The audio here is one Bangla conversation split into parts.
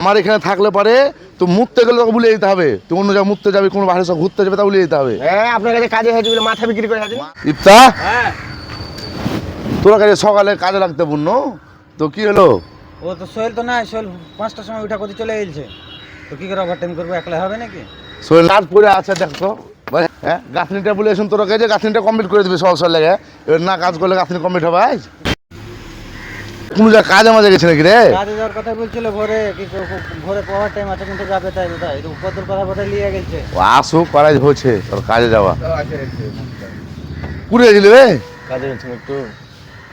আমার এখানে থাকলে পারে তো মুততে গেলে তোকে বলে দিতে হবে। তুই অন্য জায়গায় মুততে যাবে কোনো বাইরে সব ঘুরতে যাবে তা বলে দিতে হবে। হ্যাঁ আপনার কাছে কাজে হয়েছে বলে মাথা বিক্রি করে ইফতা? হ্যাঁ। তোরা কাছে সকালে কাজে লাগতে বুন্য তো কি হলো? ও তো সোহেল তো নাই সোহেল পাঁচটার সময় উঠা করতে চলে গেছে তো কি করে ওভার টাইম করব একলা হবে নাকি? শরীর কাজ পড়ে আছে দেখতো হ্যাঁ গাঁথনিটা বলে এসুন তোরা কাছে গাঁথনিটা কমপ্লিট করে দিবি সব সব লাগে এবার না কাজ করলে গাঁথনি কমপ্লিট হবে আজ? কোনো জায়গায় কাজে মাঝে গেছে নাকি রে? কাজে যাওয়ার কথা বলছিল ভোরে কি করে ভোরে ওভার টাইম আছে কিন্তু যাবে তাই তাই তো কতর কথা কথা লিয়ে গেছে। ও আসুক কাজ হচ্ছে তোর কাজে যাওয়া। কুড়ে গেছিলি রে? কাজে গেছেন একটু।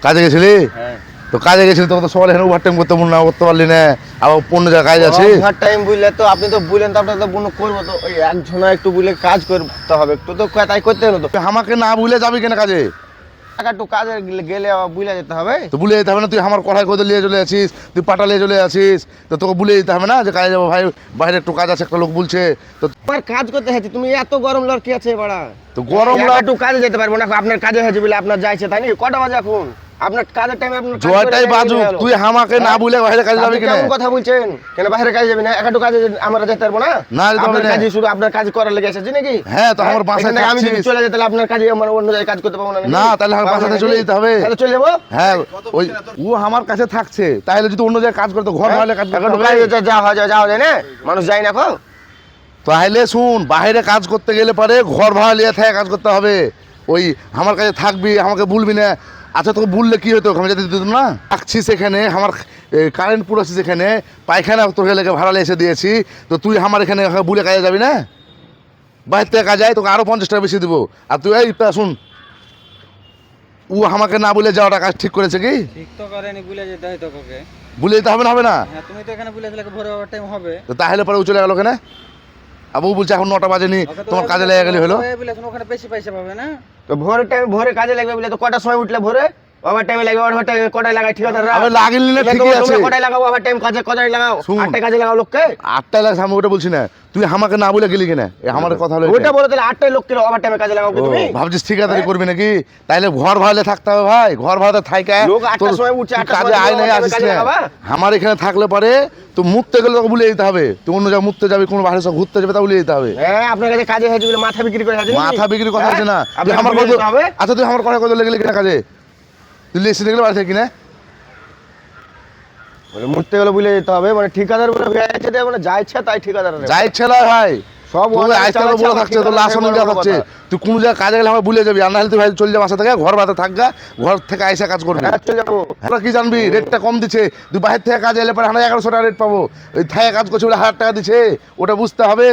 কাজে গেছিলি? হ্যাঁ। তো কাজে গেছিলি তোকে তো সকালে এখানে ওভার টাইম করতে পারলি না করতে পারলি না। আবার পণ্য জায়গায় কাজ আছে ওভার টাইম বুঝলে তো আপনি তো বললেন তো আপনার তো বুনো করব তো ওই একজনা একটু বুঝলে কাজ করতে হবে একটু তো তাই করতে হলো তো। আমাকে না ভুলে যাবি কেন কাজে? একটু কাজে গেলে বুলে যেতে হবে। তো বুলে যেতে হবে না তুই আমার কড়াই কোদে নিয়ে চলে আসিস তুই পাটা নিয়ে চলে আসিস তো তোকে বুলে যেতে হবে না যে কাজে যাব ভাই বাইরে একটু কাজ আছে একটা লোক বলছে তো তোমার কাজ করতে হয়েছে তুমি এত গরম লড়কি আছে বাড়া তো গরম একা একটু কাজে যেতে পারব না আপনার কাজে হয়েছে বলে আপনার যাইছে তাই নাকি? কটা বাজে এখন? আপনার কাজের টাইমে আপনার জয়টাই গেলো। তুই আমাকে না হ্যাঁ? ভুলে বাইরে কাজে যাবি আপনি কিনা কথা বলছেন? কেন বাইরে কাজে যাবি না? একটু কাজে আমরা যেতে পারব না? না, আপনার কাজে শুধু আপনার কাজ করার লেগে এসেছি নাকি? হ্যাঁ, তো আমার এখান থেকে আমি যদি চলে যেতে তাহলে আপনার কাজে আমার অন্য জায়গায় কাজ করতে পারব না না, তাহলে আমার বাসাতে? চলে যেতে হবে। তাহলে চলে যাব? হ্যাঁ ওই ও আমার কাছে থাকছে তাহলে যদি অন্য জায়গায় কাজ করতো ঘর ভাড়া কাজ করতে যা- যায় যাওয়া যায় না? মানুষ যায় না এখন? তাহলে শুন বাইরে কাজ করতে গেলে পারে ঘর ভাড়া নিয়ে থেকে কাজ করতে হবে। ওই আমার কাছে থাকবি আমাকে বলবি না আচ্ছা তোকে বললে কি হতো? আমি যেতে দিত না? থাকছিস এখানে আমার কারেন্ট পুরোছিস এখানে পায়খানা তোকে লেগে ভাড়া এসে দিয়েছি তো তুই আমার এখানে বুলে কাজে যাবি না? বাইরে থেকে কাজ যায় তোকে আরও পঞ্চাশ টাকা বেশি দেবো। আর তুই এই শুন। ও আমাকে না বলে যাওয়াটা কাজ ঠিক করেছে কি? ঠিক তো করেনি ভুলে যেতে হয় তোকে। বলে দিতে হবে না হবে না? হ্যাঁ তুমি তো এখানে বলেছিলে ভোরে ওভার টাইম হবে। তো তাহলে পরে ও চলে গেল কেন আবু বলছে এখন নটা বাজেনি তোমার কাজে লেগে গেলে হলো। ওখানে বেশি পয়সা পাবে না? তো ভোরের টাইম ভোরে কাজে লাগবে বলে তো কটার সময় উঠলে ভোরে? ওভার টাইমে লাগবে ওভার টাইমে কটায় লাগাই ঠিকাদাররা আবে লাগিলি না ঠিকই আছে। কটায় লাগাও ওভার টাইম কাজে কটায় লাগাও? শুন। কাজে লাগাও লোককে? আটটায় লাগছে আমি ওটা বলছি না। তুই আমাকে না বলে গেলি কেন? এ আমার কথা হলো ওটা বলে তাহলে আটটায় লোককে ওভার টাইমে কাজে লাগাও কি তুমি ভাবছিস ঠিকাদারি করবি নাকি? তাইলে ঘর ভাড়ালে থাকতে হবে ভাই ঘর ভাড়াতে থাইকা। লোক আটটার সময় উঠছে, কাজে সময় আয় নাই আসিস না। আমার এখানে থাকলে পারে তো মুততে গেলে তোকে বলে দিতে হবে। তুই অন্য জায়গায় মুততে যাবি কোনো বাইরে সব ঘুরতে যাবে তা বলে দিতে হবে। হ্যাঁ আপনার কাছে কাজে হয়েছে বলে মাথা বিক্রি করে আছে মাথা বিক্রি কথা হ্যাঁ? আছে না আমার কথা হবে। আচ্ছা তুই আমার কথা কথা লেগে কিনা কাজে? তুই লেসে দেখলে বাড়ি থেকে কিনা? বলে মরতে গেলে বুঝে যেতে হবে মানে ঠিকাদার বলে ভেঙেছে দেয় মানে যা ইচ্ছা তাই ঠিকাদার যা ইচ্ছা না ভাই সব ওনার বলে থাকছে তো লাশ অনুযায়ী থাকছে। তুই কোনো জায়গায় কাজে গেলে আমার ভুলে যাবি। আর নাহলে তুই ভাই চলে যাব বাসা থেকে ঘর বাতে থাকগা ঘর থেকে আইসা কাজ করবি। হ্যাঁ তোরা কি জানবি? রেটটা কম দিচ্ছে। তুই বাইরে থেকে কাজে এলে পরে হ্যাঁ এগারোশো টাকা রেট পাবো। ওই থায়ে কাজ করছে বলে হাজার টাকা দিচ্ছে। ওটা বুঝতে হবে।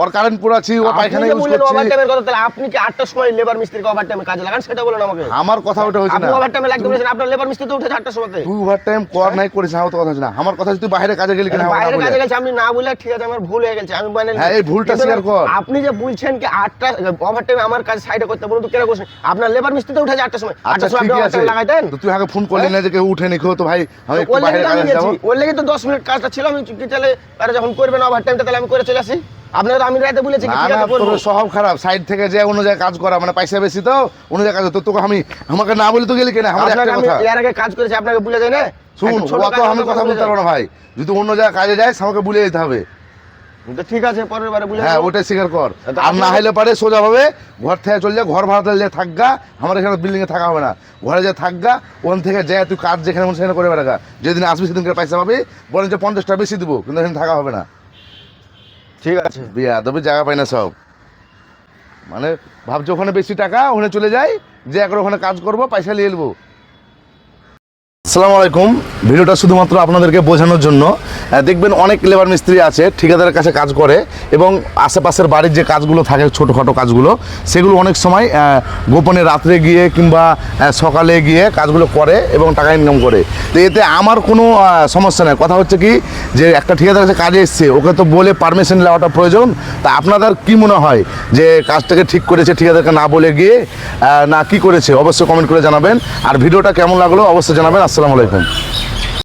ওর কারেন্ট পুরাছি ও পায়খানা ইউজ বললেন করছি। ওভার কথা তাহলে আপনি কি সময় লেবার মিস্ত্রিকে ওভার টাইমে কাজে লাগান? সেটা বলেন আমাকে। আমার কথা ওটা না। ওভার টাইমে লাগতে বলেছেন আপনার লেবার মিস্ত্রি তো আটটার সময় তুই ওভার টাইম কর নাই করিস আমার তো কথা না। আমার কথা তুই বাইরে কাজে গেলি কিনা বাইরে কাজে গেছে আমি না বলে ঠিক আছে আমার ভুল হয়ে গেছে আমি মানে হ্যাঁ, এই ভুলটা স্বীকার কর। আপনি যে বলছেন কি আটটা ওভার টাইমে আমার কাজ সাইডে করতে বলুন তো কেন করছেন? আপনার লেবার মিস্ত্রি তো আটটার সময়। আচ্ছা আটটার সময় আপনি আছে। টাইম লাগাই দেন? তো তুই আগে ফোন করলি না যে কেউ উঠে নি কেউ তো ভাই আমি বাইরে কাজে যাব। ওর লেগে তো দশ মিনিট কাজটা ছিল আমি তাহলে আরে যখন করবেন ওভার টাইমটা তাহলে আমি করে চলে আসি? আপনারা আমি রাতে বলেছি ঠিক আছে করব স্বভাব খারাপ। সাইড থেকে যে অন্য জায়গায় কাজ করা মানে পয়সা বেশি তো অন্য জায়গায় কাজ তো তোকে আমি আমাকে না বলে তো গেলি কেনা? আমার একটা আমি কথা। এর আগে কাজ করেছি আপনাকে ভুলে যাই না? শুন অত আমি কথা বলতে পারব না ভাই। যদি অন্য জায়গায় কাজে যাস আমাকে বলে দিতে হবে। ঠিক আছে পরের বারে ভুলে হ্যাঁ। ওটাই স্বীকার কর। আর না হলে পারে সোজা ভাবে ঘর থেকে চলে যা ঘর ভাড়া নিয়ে থাকগা আমার এখানে বিল্ডিং এ থাকা হবে না। ঘরে যা থাকগা ওখান থেকে যায় তুই কাজ যেখানে মন সেখানে করে বেড়াগা। যেদিন আসবি সেদিনকে পয়সা পাবি বরঞ্চ পঞ্চাশ টাকা বেশি দিব কিন্তু এখানে থাকা হবে না। ঠিক আছে। বিয়া তবে জায়গা পাই না সব। মানে ভাবছ ওখানে বেশি টাকা, ওখানে চলে যাই, যে একবার ওখানে কাজ করব, পয়সা নিয়ে নেব। আসসালামু আলাইকুম। ভিডিওটা শুধুমাত্র আপনাদেরকে বোঝানোর জন্য। দেখবেন অনেক লেবার মিস্ত্রি আছে, ঠিকাদারের কাছে কাজ করে এবং আশেপাশের বাড়ির যে কাজগুলো থাকে, ছোটোখাটো কাজগুলো, সেগুলো অনেক সময় গোপনে রাত্রে গিয়ে কিংবা সকালে গিয়ে কাজগুলো করে এবং টাকা ইনকাম করে। তো এতে আমার কোনো সমস্যা নেই। কথা হচ্ছে কি যে একটা ঠিকাদার কাছে কাজে এসছে, ওকে তো বলে পারমিশন নেওয়াটা প্রয়োজন। তা আপনাদের কি মনে হয় যে কাজটাকে ঠিক করেছে ঠিকাদারকে না বলে গিয়ে না কি করেছে? অবশ্যই কমেন্ট করে জানাবেন। আর ভিডিওটা কেমন লাগল অবশ্যই জানাবেন। আসসালামু আলাইকুম।